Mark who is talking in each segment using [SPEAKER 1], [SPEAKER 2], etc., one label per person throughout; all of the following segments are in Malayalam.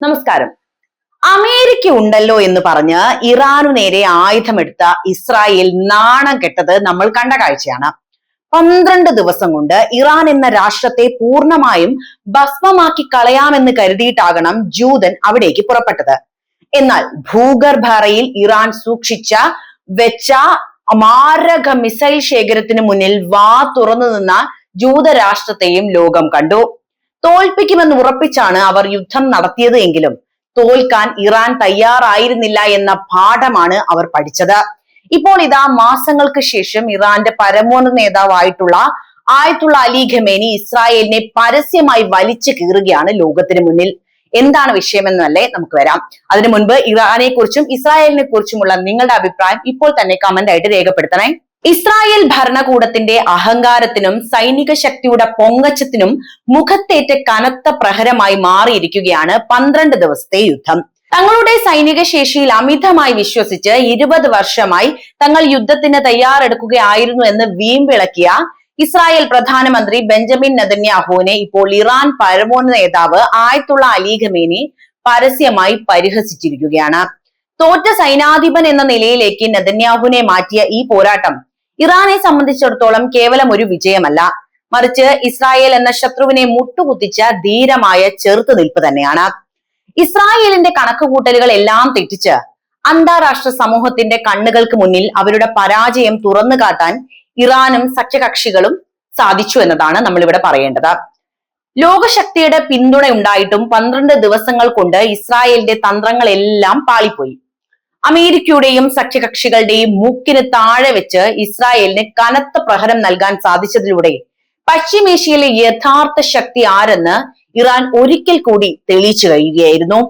[SPEAKER 1] നമസ്കാരം. അമേരിക്ക ഉണ്ടല്ലോ എന്ന് പറഞ്ഞ് ഇറാനു നേരെ ആയുധമെടുത്ത ഇസ്രായേൽ നാണം കെട്ടത് നമ്മൾ കണ്ട കാഴ്ചയാണ്. പന്ത്രണ്ട് ദിവസം കൊണ്ട് ഇറാൻ എന്ന രാഷ്ട്രത്തെ പൂർണമായും ഭസ്മമാക്കി കളയാമെന്ന് കരുതിയിട്ടാകണം ജൂതൻ അവിടേക്ക് പുറപ്പെട്ടത്. എന്നാൽ ഭൂഗർഭറയിൽ ഇറാൻ സൂക്ഷിച്ച വെച്ച മാരക മിസൈൽ ശേഖരത്തിന് മുന്നിൽ വാ തുറന്നു നിന്ന ജൂതരാഷ്ട്രത്തെയും ലോകം കണ്ടു. തോൽപ്പിക്കുമെന്ന് ഉറപ്പിച്ചാണ് അവർ യുദ്ധം നടത്തിയത് എങ്കിലും തോൽക്കാൻ ഇറാൻ തയ്യാറായിരുന്നില്ല എന്ന പാഠമാണ് അവർ പഠിച്ചത്. ഇപ്പോൾ ഇതാ മാസങ്ങൾക്ക് ശേഷം ഇറാന്റെ പരമോന്നത നേതാവായിട്ടുള്ള ആയത്തുള്ള അലി ഖമേനി ഇസ്രായേലിനെ പരസ്യമായി വലിച്ചു കീറുകയാണ് ലോകത്തിന് മുന്നിൽ. എന്താണ് വിഷയമെന്നല്ലേ നമുക്ക് വരാം. അതിനു മുൻപ് ഇറാനെ കുറിച്ചും ഇസ്രായേലിനെ കുറിച്ചുമുള്ള നിങ്ങളുടെ അഭിപ്രായം ഇപ്പോൾ തന്നെ കമന്റ് ആയിട്ട് രേഖപ്പെടുത്തണേ. ഇസ്രായേൽ ഭരണകൂടത്തിന്റെ അഹങ്കാരത്തിനും സൈനിക ശക്തിയുടെ പൊങ്ങച്ചത്തിനും മുഖത്തേറ്റ കനത്ത പ്രഹരമായി മാറിയിരിക്കുകയാണ് പന്ത്രണ്ട് ദിവസത്തെ യുദ്ധം. തങ്ങളുടെ സൈനിക ശേഷിയിൽ അമിതമായി വിശ്വസിച്ച് ഇരുപത് വർഷമായി തങ്ങൾ യുദ്ധത്തിന് തയ്യാറെടുക്കുകയായിരുന്നു എന്ന് വീമ്പിളക്കിയ ഇസ്രായേൽ പ്രധാനമന്ത്രി ബെഞ്ചമിൻ നെതന്യാഹുവിനെ ഇപ്പോൾ ഇറാൻ പരമോന്നത നേതാവ് ആയത്തുള്ള അലി പരസ്യമായി പരിഹസിച്ചിരിക്കുകയാണ്. തോറ്റ സൈനാധിപൻ എന്ന നിലയിലേക്ക് നെതന്യാഹുവിനെ മാറ്റിയ ഈ പോരാട്ടം ഇറാനെ സംബന്ധിച്ചിടത്തോളം കേവലം ഒരു വിജയമല്ല. മറിച്ച് ഇസ്രായേൽ എന്ന ശത്രുവിനെ മുട്ടുകുത്തിച്ച ധീരമായ ചെറുത്തു നിൽപ്പ് തന്നെയാണ്. ഇസ്രായേലിന്റെ കണക്കുകൂട്ടലുകൾ എല്ലാം തെറ്റിച്ച് അന്താരാഷ്ട്ര സമൂഹത്തിന്റെ കണ്ണുകൾക്ക് മുന്നിൽ അവരുടെ പരാജയം തുറന്നു കാട്ടാൻ ഇറാനും സഖ്യകക്ഷികളും സാധിച്ചു എന്നതാണ് നമ്മൾ ഇവിടെ പറയേണ്ടത്. ലോകശക്തിയുടെ പിന്തുണ ഉണ്ടായിട്ടും പന്ത്രണ്ട് ദിവസങ്ങൾ കൊണ്ട് ഇസ്രായേലിന്റെ തന്ത്രങ്ങളെല്ലാം പാളിപ്പോയി. അമേരിക്കയുടെയും സഖ്യകക്ഷികളുടെയും മൂക്കിന് താഴെ വെച്ച് ഇസ്രായേലിന് കനത്ത പ്രഹരം നൽകാൻ സാധിച്ചതിലൂടെ പശ്ചിമേഷ്യയിലെ യഥാർത്ഥ ശക്തി ആരെന്ന് ഇറാൻ ഒരിക്കൽ കൂടി തെളിയിച്ചു കഴിയുകയായിരുന്നു.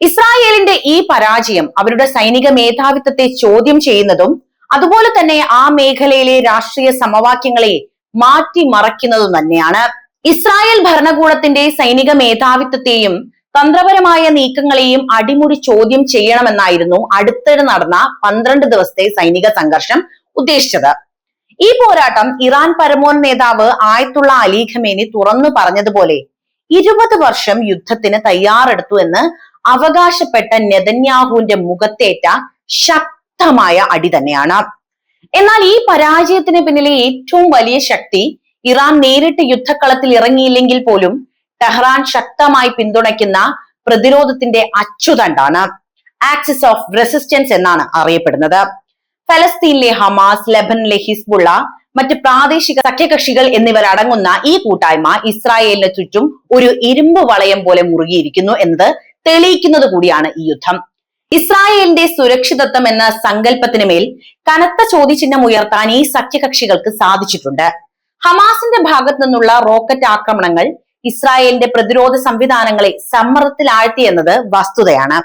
[SPEAKER 1] ഇസ്രായേലിന്റെ ഈ പരാജയം അവരുടെ സൈനിക മേധാവിത്വത്തെ ചോദ്യം ചെയ്യുന്നതും അതുപോലെ തന്നെ ആ മേഖലയിലെ രാഷ്ട്രീയ സമവാക്യങ്ങളെ മാറ്റിമറയ്ക്കുന്നതും തന്നെയാണ്. ഇസ്രായേൽ ഭരണകൂടത്തിന്റെ സൈനിക മേധാവിത്വത്തെയും തന്ത്രപരമായ നീക്കങ്ങളെയും അടിമുടി ചോദ്യം ചെയ്യണമെന്നായിരുന്നു അടുത്തിടെ നടന്ന പന്ത്രണ്ട് ദിവസത്തെ സൈനിക സംഘർഷം ഉദ്ദേശിച്ചത്. ഈ പോരാട്ടം ഇറാൻ പരമോൻ നേതാവ് ആയത്തുള്ള അലി ഖമേനി തുറന്നു പറഞ്ഞതുപോലെ ഇരുപത് വർഷം യുദ്ധത്തിന് തയ്യാറെടുത്തു എന്ന് അവകാശപ്പെട്ട നെതന്യാഹുവിന്റെ മുഖത്തേറ്റ ശക്തമായ അടി തന്നെയാണ്. എന്നാൽ ഈ പരാജയത്തിന് പിന്നിലെ ഏറ്റവും വലിയ ശക്തി ഇറാൻ നേരിട്ട് യുദ്ധക്കളത്തിൽ ഇറങ്ങിയില്ലെങ്കിൽ പോലും ടെഹ്റാൻ ശക്തമായി പിന്തുണയ്ക്കുന്ന പ്രതിരോധത്തിന്റെ അച്ചുതണ്ടാണ്. ആക്സിസ് ഓഫ് റെസിസ്റ്റൻസ് എന്നാണ് അറിയപ്പെടുന്നത്. ഫലസ്തീനിലെ ഹമാസ് ലെബനിലെ ഹിസ്ബുള്ള മറ്റ് പ്രാദേശിക സഖ്യകക്ഷികൾ എന്നിവർ അടങ്ങുന്ന ഈ കൂട്ടായ്മ ഇസ്രായേലിന് ചുറ്റും ഒരു ഇരുമ്പ് വളയം പോലെ മുറുകിയിരിക്കുന്നു എന്നത് തെളിയിക്കുന്നത് കൂടിയാണ് ഈ യുദ്ധം. ഇസ്രായേലിന്റെ സുരക്ഷിതത്വം എന്ന സങ്കല്പത്തിന് മേൽ കനത്ത ചോദ്യചിഹ്നം ഉയർത്താൻ ഈ സഖ്യകക്ഷികൾക്ക് സാധിച്ചിട്ടുണ്ട്. ഹമാസിന്റെ ഭാഗത്തു നിന്നുള്ള റോക്കറ്റ് ആക്രമണങ്ങൾ ഇസ്രായേലിന്റെ പ്രതിരോധ സംവിധാനങ്ങളെ സമ്മർദ്ദത്തിലാഴ്ത്തി എന്നത് വസ്തുതയാണ്.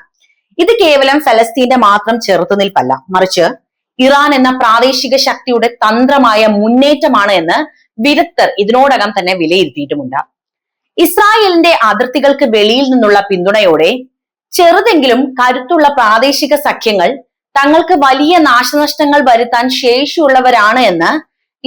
[SPEAKER 1] ഇത് കേവലം ഫലസ്തീന്റെ മാത്രം ചെറുത്തുനിൽപ്പല്ല മറിച്ച് ഇറാൻ എന്ന പ്രാദേശിക ശക്തിയുടെ തന്ത്രമായ മുന്നേറ്റമാണ് എന്ന് വിദഗ്ധർ ഇതിനോടകം തന്നെ വിലയിരുത്തിയിട്ടുമുണ്ട്. ഇസ്രായേലിന്റെ അതിർത്തികൾക്ക് വെളിയിൽ നിന്നുള്ള പിന്തുണയോടെ ചെറുതെങ്കിലും കരുത്തുള്ള പ്രാദേശിക സഖ്യങ്ങൾ തങ്ങൾക്ക് വലിയ നാശനഷ്ടങ്ങൾ വരുത്താൻ ശേഷിയുള്ളവരാണ് എന്ന്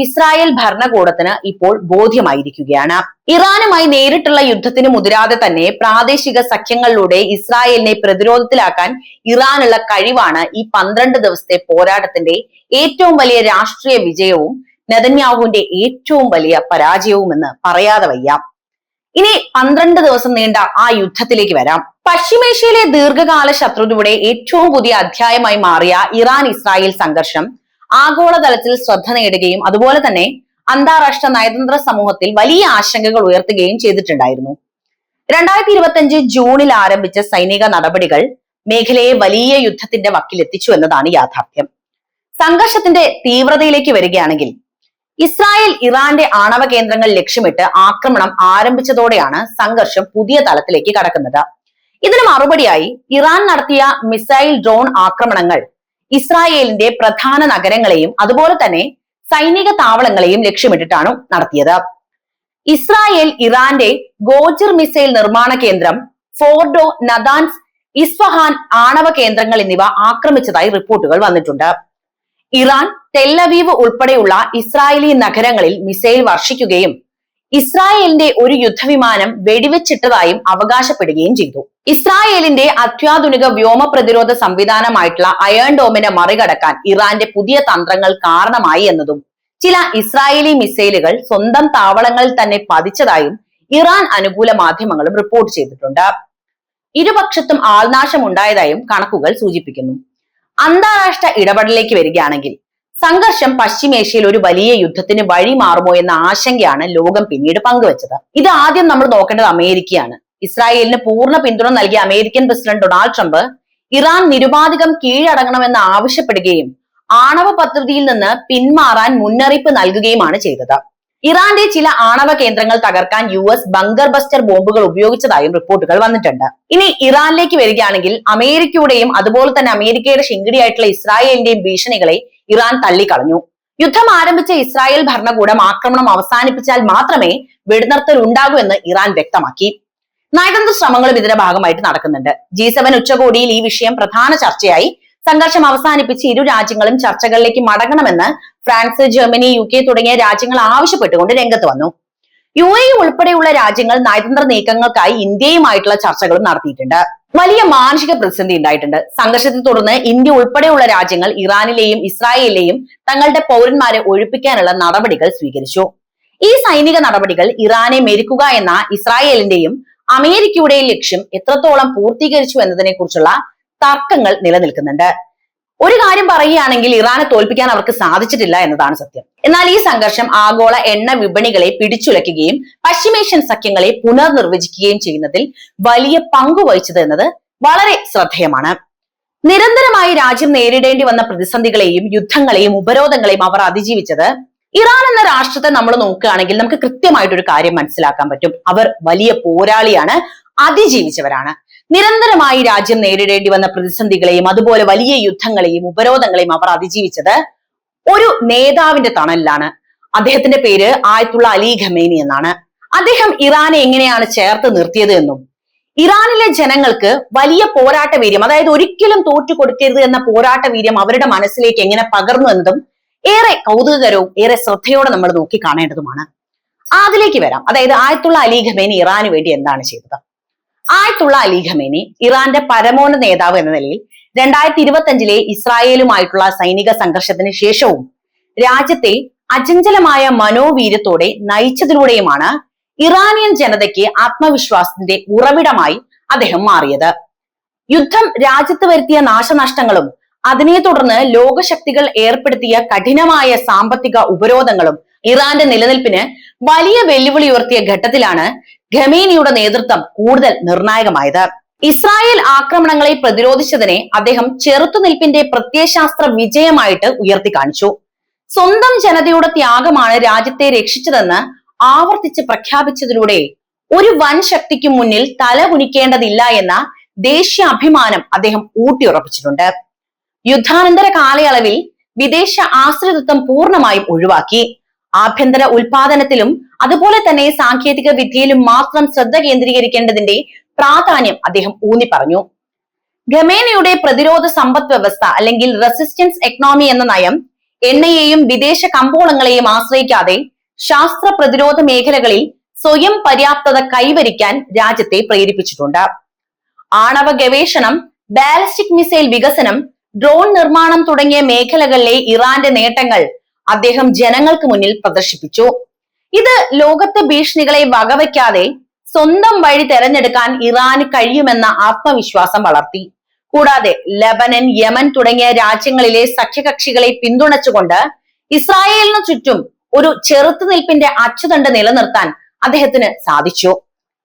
[SPEAKER 1] ഇസ്രായേൽ ഭരണകൂടത്തിന് ഇപ്പോൾ ബോധ്യമായിരിക്കുകയാണ്. ഇറാനുമായി നേരിട്ടുള്ള യുദ്ധത്തിന് മുതിരാതെ തന്നെ പ്രാദേശിക സഖ്യങ്ങളിലൂടെ ഇസ്രായേലിനെ പ്രതിരോധത്തിലാക്കാൻ ഇറാനുള്ള കഴിവാണ് ഈ പന്ത്രണ്ട് ദിവസത്തെ പോരാട്ടത്തിന്റെ ഏറ്റവും വലിയ രാഷ്ട്രീയ വിജയവും നെതന്യാഹുവിന്റെ ഏറ്റവും വലിയ പരാജയവുമെന്ന് പറയാതെ വയ്യ. ഇനി പന്ത്രണ്ട് ദിവസം നീണ്ട ആ യുദ്ധത്തിലേക്ക് വരാം. പശ്ചിമേഷ്യയിലെ ദീർഘകാല ശത്രുതയുടെ ഏറ്റവും പുതിയ അധ്യായമായി മാറിയ ഇറാൻ ഇസ്രായേൽ സംഘർഷം ആഗോളതലത്തിൽ ശ്രദ്ധ നേടുകയും അതുപോലെ തന്നെ അന്താരാഷ്ട്ര നയതന്ത്ര സമൂഹത്തിൽ വലിയ ആശങ്കകൾ ഉയർത്തുകയും ചെയ്തിട്ടുണ്ടായിരുന്നു. രണ്ടായിരത്തി ഇരുപത്തി അഞ്ച് ജൂണിൽ ആരംഭിച്ച സൈനിക നടപടികൾ മേഖലയെ വലിയ യുദ്ധത്തിന്റെ വക്കിലെത്തിച്ചു എന്നതാണ് യാഥാർത്ഥ്യം. സംഘർഷത്തിന്റെ തീവ്രതയിലേക്ക് വരികയാണെങ്കിൽ ഇസ്രായേൽ ഇറാന്റെ ആണവ കേന്ദ്രങ്ങൾ ലക്ഷ്യമിട്ട് ആക്രമണം ആരംഭിച്ചതോടെയാണ് സംഘർഷം പുതിയ തലത്തിലേക്ക് കടക്കുന്നത്. ഇതിന് മറുപടിയായി ഇറാൻ നടത്തിയ മിസൈൽ ഡ്രോൺ ആക്രമണങ്ങൾ ഇസ്രായേലിന്റെ പ്രധാന നഗരങ്ങളെയും അതുപോലെ തന്നെ സൈനിക താവളങ്ങളെയും ലക്ഷ്യമിട്ടിട്ടാണ് നടത്തിയത്. ഇസ്രായേൽ ഇറാന്റെ ഗോജർ മിസൈൽ നിർമ്മാണ കേന്ദ്രം ഫോർഡോ നദാൻസ് ഇസ്ഫഹാൻ ആണവ കേന്ദ്രങ്ങൾ എന്നിവ ആക്രമിച്ചതായി റിപ്പോർട്ടുകൾ വന്നിട്ടുണ്ട്. ഇറാൻ ടെല്ലവീവ് ഉൾപ്പെടെയുള്ള ഇസ്രായേലി നഗരങ്ങളിൽ മിസൈൽ വർഷിക്കുകയും ഇസ്രായേലിന്റെ ഒരു യുദ്ധവിമാനം വെടിവെച്ചിട്ടതായും അവകാശപ്പെടുകയും ചെയ്തു. ഇസ്രായേലിന്റെ അത്യാധുനിക വ്യോമ പ്രതിരോധ സംവിധാനമായിട്ടുള്ള അയൺ ഡോമിനെ മറികടക്കാൻ ഇറാന്റെ പുതിയ തന്ത്രങ്ങൾ കാരണമായി എന്നതും ചില ഇസ്രായേലി മിസൈലുകൾ സ്വന്തം താവളങ്ങളിൽ തന്നെ പതിച്ചതായും ഇറാൻ അനുകൂല മാധ്യമങ്ങളും റിപ്പോർട്ട് ചെയ്തിട്ടുണ്ട്. ഇരുപക്ഷത്തും ആൾനാശം ഉണ്ടായതായും കണക്കുകൾ സൂചിപ്പിക്കുന്നു. അന്താരാഷ്ട്ര ഇടപെടലിലേക്ക് വരികയാണെങ്കിൽ സംഘർഷം പശ്ചിമേഷ്യയിൽ ഒരു വലിയ യുദ്ധത്തിന് വഴി മാറുമോ എന്ന ആശങ്കയാണ് ലോകം പിന്നീട് പങ്കുവച്ചത്. ഇത് ആദ്യം നമ്മൾ നോക്കേണ്ടത് അമേരിക്കയാണ്. ഇസ്രായേലിന് പൂർണ പിന്തുണ നൽകിയ American president Donald Trump Iran നിരുപാധികം കീഴടങ്ങണമെന്ന് ആവശ്യപ്പെടുകയും ആണവ പദ്ധതിയിൽ നിന്ന് പിന്മാറാൻ മുന്നറിയിപ്പ് നൽകുകയുമാണ് ചെയ്തത്. ഇറാന്റെ ചില ആണവ കേന്ദ്രങ്ങൾ തകർക്കാൻ യു എസ് ബങ്കർ ബസ്റ്റർ ബോംബുകൾ ഉപയോഗിച്ചതായും റിപ്പോർട്ടുകൾ വന്നിട്ടുണ്ട്. ഇനി ഇറാനിലേക്ക് വരികയാണെങ്കിൽ അമേരിക്കയുടെയും അതുപോലെ തന്നെ അമേരിക്കയുടെ ശിങ്കിടിയായിട്ടുള്ള ഇസ്രായേലിന്റെയും ഭീഷണികളെ ഇറാൻ തള്ളിക്കളഞ്ഞു. യുദ്ധം ആരംഭിച്ച ഇസ്രായേൽ ഭരണകൂടം ആക്രമണം അവസാനിപ്പിച്ചാൽ മാത്രമേ വെടിനിർത്തൽ ഉണ്ടാകൂ എന്ന് ഇറാൻ വ്യക്തമാക്കി. നയതന്ത്ര ശ്രമങ്ങളും ഇതിന്റെ ഭാഗമായിട്ട് നടക്കുന്നുണ്ട്. ജി സെവൻ ഉച്ചകോടിയിൽ ഈ വിഷയം പ്രധാന ചർച്ചയായി. സംഘർഷം അവസാനിപ്പിച്ച് ഇരു രാജ്യങ്ങളും ചർച്ചകളിലേക്ക് മടങ്ങണമെന്ന് ഫ്രാൻസ് ജർമ്മനി യു കെ തുടങ്ങിയ രാജ്യങ്ങൾ ആവശ്യപ്പെട്ടുകൊണ്ട് രംഗത്ത് വന്നു. യു എ ഉൾപ്പെടെയുള്ള രാജ്യങ്ങൾ നയതന്ത്ര നീക്കങ്ങൾക്കായി ഇന്ത്യയുമായിട്ടുള്ള ചർച്ചകളും നടത്തിയിട്ടുണ്ട്. വലിയ മാനുഷിക പ്രതിസന്ധി ഉണ്ടായിട്ടുണ്ട്. സംഘർഷത്തെ തുടർന്ന് ഇന്ത്യ ഉൾപ്പെടെയുള്ള രാജ്യങ്ങൾ ഇറാനിലെയും ഇസ്രായേലിലെയും തങ്ങളുടെ പൗരന്മാരെ ഒഴിപ്പിക്കാനുള്ള നടപടികൾ സ്വീകരിച്ചു. ഈ സൈനിക നടപടികൾ ഇറാനെ മെരുക്കുക എന്ന ഇസ്രായേലിന്റെയും അമേരിക്കയുടെയും ലക്ഷ്യം എത്രത്തോളം പൂർത്തീകരിച്ചു എന്നതിനെ കുറിച്ചുള്ള തർക്കങ്ങൾ നിലനിൽക്കുന്നുണ്ട്. ഒരു കാര്യം പറയുകയാണെങ്കിൽ ഇറാനെ തോൽപ്പിക്കാൻ അവർക്ക് സാധിച്ചിട്ടില്ല എന്നതാണ് സത്യം. എന്നാൽ ഈ സംഘർഷം ആഗോള എണ്ണ വിപണികളെ പിടിച്ചുലയ്ക്കുകയും പശ്ചിമേഷ്യൻ സഖ്യങ്ങളെ പുനർനിർവചിക്കുകയും ചെയ്യുന്നതിൽ വലിയ പങ്കു വഹിച്ചത് എന്നത് വളരെ ശ്രദ്ധേയമാണ്. നിരന്തരമായി രാജ്യം നേരിടേണ്ടി വന്ന പ്രതിസന്ധികളെയും യുദ്ധങ്ങളെയും ഉപരോധങ്ങളെയും അവർ അതിജീവിച്ചത് ഇറാൻ എന്ന രാഷ്ട്രത്തെ നമ്മൾ നോക്കുകയാണെങ്കിൽ നമുക്ക് കൃത്യമായിട്ടൊരു കാര്യം മനസ്സിലാക്കാൻ പറ്റും. അവർ വലിയ പോരാളിയാണ് അതിജീവിച്ചവരാണ്. നിരന്തരമായി രാജ്യം നേരിടേണ്ടി വന്ന പ്രതിസന്ധികളെയും അതുപോലെ വലിയ യുദ്ധങ്ങളെയും ഉപരോധങ്ങളെയും അവർ അതിജീവിച്ചത് ഒരു നേതാവിന്റെ തണലിലാണ്. അദ്ദേഹത്തിന്റെ പേര് ആയത്തുള്ള അലി ഖമേനി എന്നാണ്. അദ്ദേഹം ഇറാനെ എങ്ങനെയാണ് ചേർത്ത് നിർത്തിയത് എന്നും ഇറാനിലെ ജനങ്ങൾക്ക് വലിയ പോരാട്ട വീര്യം അതായത് ഒരിക്കലും തോറ്റു കൊടുക്കരുത് എന്ന പോരാട്ട വീര്യം അവരുടെ മനസ്സിലേക്ക് എങ്ങനെ പകർന്നു എന്നതും ഏറെ കൗതുകകരവും ഏറെ ശ്രദ്ധയോടെ നമ്മൾ നോക്കി കാണേണ്ടതുമാണ്. അതിലേക്ക് വരാം. അതായത് ആയത്തുള്ള അലി ഖമേനി ഇറാന് വേണ്ടി എന്താണ് ചെയ്തത്? ആയത്തുള്ള അലി ഖമേനി ഇറാന്റെ പരമോന്നത നേതാവ് എന്ന നിലയിൽ രണ്ടായിരത്തി ഇരുപത്തി അഞ്ചിലെ ഇസ്രായേലുമായിട്ടുള്ള സൈനിക സംഘർഷത്തിന് ശേഷവും രാജ്യത്തെ അചഞ്ചലമായ മനോവീര്യത്തോടെ നയിച്ചതിലൂടെയുമാണ് ഇറാനിയൻ ജനതയ്ക്ക് ആത്മവിശ്വാസത്തിന്റെ ഉറവിടമായി അദ്ദേഹം മാറിയത്. യുദ്ധം രാജ്യത്ത് വരുത്തിയ നാശനഷ്ടങ്ങളും അതിനെ തുടർന്ന് ലോകശക്തികൾ ഏർപ്പെടുത്തിയ കഠിനമായ സാമ്പത്തിക ഉപരോധങ്ങളും ഇറാന്റെ നിലനിൽപ്പിന് വലിയ വെല്ലുവിളി ഉയർത്തിയ ഘട്ടത്തിലാണ് ഖമേനിയുടെ നേതൃത്വം കൂടുതൽ നിർണായകമായത്. ഇസ്രായേൽ ആക്രമണങ്ങളെ പ്രതിരോധിച്ചതിനെ അദ്ദേഹം ചെറുത്തുനിൽപ്പിന്റെ പ്രത്യയശാസ്ത്ര വിജയമായിട്ട് ഉയർത്തി കാണിച്ചു സ്വന്തം ജനതയുടെ ത്യാഗമാണ് രാജ്യത്തെ രക്ഷിച്ചതെന്ന് ആവർത്തിച്ച് പ്രഖ്യാപിച്ചതിലൂടെ ഒരു വൻ ശക്തിക്ക് മുന്നിൽ തല കുനിക്കേണ്ടതില്ല എന്ന ദേശീയ അഭിമാനം അദ്ദേഹം ഊട്ടിയുറപ്പിച്ചിട്ടുണ്ട്. യുദ്ധാനന്തര കാലയളവിൽ വിദേശ ആശ്രിതത്വം പൂർണമായും ഒഴിവാക്കി. ആഭ്യന്തര ഉൽപാദനത്തിലും അതുപോലെ തന്നെ സാങ്കേതിക വിദ്യയിലും മാത്രം ശ്രദ്ധ കേന്ദ്രീകരിക്കേണ്ടതിന്റെ പ്രാധാന്യം അദ്ദേഹം ഊന്നി പറഞ്ഞു ഖമേനയുടെ പ്രതിരോധ സമ്പദ് വ്യവസ്ഥ അല്ലെങ്കിൽ റെസിസ്റ്റൻസ് എക്കണോമി എന്ന നയം എണ്ണയെയും വിദേശ കമ്പോളങ്ങളെയും ആശ്രയിക്കാതെ ശാസ്ത്ര പ്രതിരോധ മേഖലകളിൽ സ്വയം പര്യാപ്തത കൈവരിക്കാൻ രാജ്യത്തെ പ്രേരിപ്പിച്ചിട്ടുണ്ട്. ആണവ ഗവേഷണം ബാലിസ്റ്റിക് മിസൈൽ വികസനം ഡ്രോൺ നിർമ്മാണം തുടങ്ങിയ മേഖലകളിലെ ഇറാന്റെ നേട്ടങ്ങൾ അദ്ദേഹം ജനങ്ങൾക്ക് മുന്നിൽ പ്രദർശിപ്പിച്ചു. ഇത് ലോകത്തെ ഭീഷണികളെ വകവയ്ക്കാതെ സ്വന്തം വഴി തെരഞ്ഞെടുക്കാൻ ഇറാന് കഴിയുമെന്ന ആത്മവിശ്വാസം വളർത്തി. കൂടാതെ ലബനൻ യമൻ തുടങ്ങിയ രാജ്യങ്ങളിലെ സഖ്യകക്ഷികളെ പിന്തുണച്ചുകൊണ്ട് ഇസ്രായേലിനു ചുറ്റും ഒരു ചെറുത്തുനിൽപ്പിന്റെ അച്ചുതണ്ട് നിലനിർത്താൻ അദ്ദേഹത്തിന് സാധിച്ചു.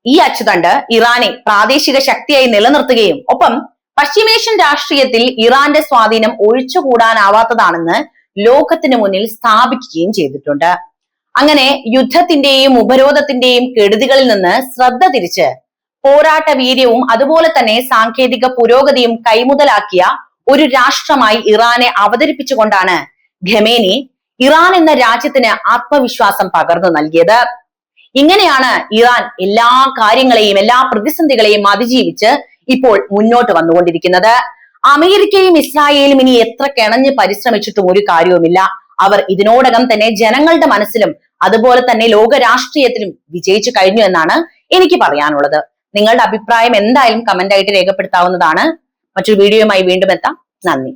[SPEAKER 1] ഈ അച്ചുതണ്ട് ഇറാനെ പ്രാദേശിക ശക്തിയായി നിലനിർത്തുകയും ഒപ്പം പശ്ചിമേഷ്യൻ രാഷ്ട്രീയത്തിൽ ഇറാന്റെ സ്വാധീനം ഒഴിച്ചുകൂടാനാവാത്തതാണെന്ന് ലോകത്തിന് മുന്നിൽ സ്ഥാപിക്കുകയും ചെയ്തിട്ടുണ്ട്. അങ്ങനെ യുദ്ധത്തിന്റെയും ഉപരോധത്തിന്റെയും കെടുതികളിൽ നിന്ന് ശ്രദ്ധ തിരിച്ച് പോരാട്ട വീര്യവും അതുപോലെ തന്നെ സാങ്കേതിക പുരോഗതിയും കൈമുതലാക്കിയ ഒരു രാഷ്ട്രമായി ഇറാനെ അവതരിപ്പിച്ചുകൊണ്ടാണ് ഖമേനി ഇറാൻ എന്ന രാജ്യത്തിന് ആത്മവിശ്വാസം പകർന്നു നൽകിയത്. ഇങ്ങനെയാണ് ഇറാൻ എല്ലാ കാര്യങ്ങളെയും എല്ലാ പ്രതിസന്ധികളെയും അതിജീവിച്ച് ഇപ്പോൾ മുന്നോട്ട് വന്നുകൊണ്ടിരിക്കുന്നത്. അമേരിക്കയും ഇസ്രായേലും ഇനി എത്ര കിണഞ്ഞ് പരിശ്രമിച്ചിട്ടും ഒരു കാര്യവുമില്ല. അവർ ഇതിനോടകം തന്നെ ജനങ്ങളുടെ മനസ്സിലും അതുപോലെ തന്നെ ലോക രാഷ്ട്രീയത്തിലും വിജയിച്ചു കഴിഞ്ഞു എന്നാണ് എനിക്ക് പറയാനുള്ളത്. നിങ്ങളുടെ അഭിപ്രായം എന്തായാലും കമന്റ് ആയിട്ട് രേഖപ്പെടുത്താവുന്നതാണ്. മറ്റൊരു വീഡിയോയുമായി വീണ്ടും എത്താം. നന്ദി.